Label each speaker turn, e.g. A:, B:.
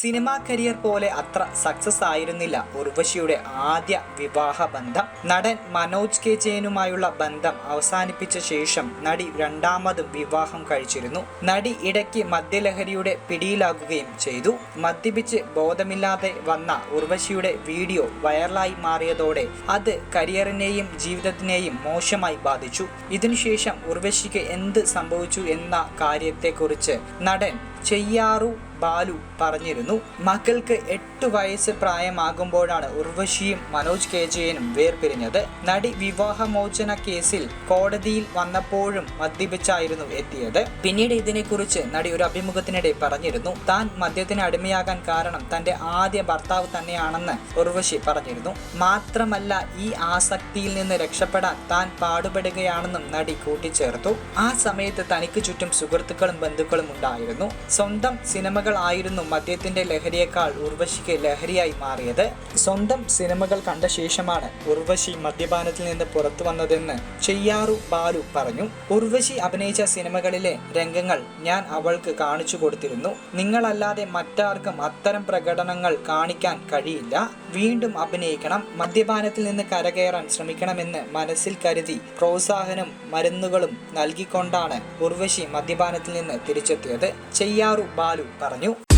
A: Cinema career പോലെ അത്ര success ആയിരുന്നില്ല. ഉർവശിയുടെ ആദ്യ വിവാഹ ബന്ധം. നടൻ മനോജ് കെ ജയനുമായുള്ള ബന്ധം അവസാനിപ്പിച്ച ശേഷം നടി രണ്ടാമതും വിവാഹം കഴിച്ചിരുന്നു. നടി ഇടയ്ക്ക് മദ്യലഹരിയുടെ പിടിയിലാകുകയും ചെയ്തു. മദ്യപിച്ച് ബോധമില്ലാതെ വന്ന ഉർവശിയുടെ വീഡിയോ വൈറലായി മാറിയതോടെ അത് കരിയറിനെയും ജീവിതത്തിനെയും മോശമായി ബാധിച്ചു. ഇതിനുശേഷം ഉർവശിക്ക് എന്ത് സംഭവിച്ചു എന്ന കാര്യത്തെക്കുറിച്ച് നടൻ ചെയ്യാറു ബാലു പറഞ്ഞിരുന്നു. മക്കൾക്ക് എട്ട് വയസ്സ് പ്രായമാകുമ്പോഴാണ് ഉർവശിയും മനോജ് കെ ജയനും വേർപിരിഞ്ഞത്. നടി വിവാഹമോചന കേസിൽ കോടതിയിൽ വന്നപ്പോഴും മദ്യപിച്ചായിരുന്നു എത്തിയത്. പിന്നീട് ഇതിനെക്കുറിച്ച് നടി ഒരു അഭിമുഖത്തിനിടെ പറഞ്ഞിരുന്നു. താൻ മദ്യത്തിന് അടിമയാകാൻ കാരണം തന്റെ ആദ്യ ഭർത്താവ് തന്നെയാണെന്ന് ഉർവശി പറഞ്ഞിരുന്നു. മാത്രമല്ല ഈ ആസക്തിയിൽ നിന്ന് രക്ഷപ്പെടാൻ താൻ പാടുപെടുകയാണെന്നും നടി കൂട്ടിച്ചേർത്തു. ആ സമയത്ത് തനിക്ക് ചുറ്റും സുഹൃത്തുക്കളും ബന്ധുക്കളും ഉണ്ടായിരുന്നു. സ്വന്തം സിനിമകൾ ആയിരുന്നു മദ്യത്തിന്റെ ലഹരിയേക്കാൾ ഉർവശിക്ക് ലഹരിയായി മാറിയത്. സ്വന്തം സിനിമകൾ കണ്ട ശേഷമാണ് ഉർവശി മദ്യപാനത്തിൽ നിന്ന് പുറത്തു വന്നതെന്ന് ചെയ്യാറു ബാലു പറഞ്ഞു. ഉർവശി അഭിനയിച്ച സിനിമകളിലെ രംഗങ്ങൾ ഞാൻ അവൾക്ക് കാണിച്ചു കൊടുത്തിരുന്നു. നിങ്ങളല്ലാതെ മറ്റാർക്കും അത്തരം പ്രകടനങ്ങൾ കാണിക്കാൻ കഴിയില്ല. വീണ്ടും അഭിനയിക്കണം. മദ്യപാനത്തിൽ നിന്ന് കരകയറാൻ ശ്രമിക്കണമെന്ന് മനസ്സിൽ കരുതി പ്രോത്സാഹനം മരുന്നുകളും നൽകിക്കൊണ്ടാണ് ഉർവശി മദ്യപാനത്തിൽ നിന്ന് തിരിച്ചെത്തിയത് ചെയ്യാറു ബാലു പറഞ്ഞു. 아니요?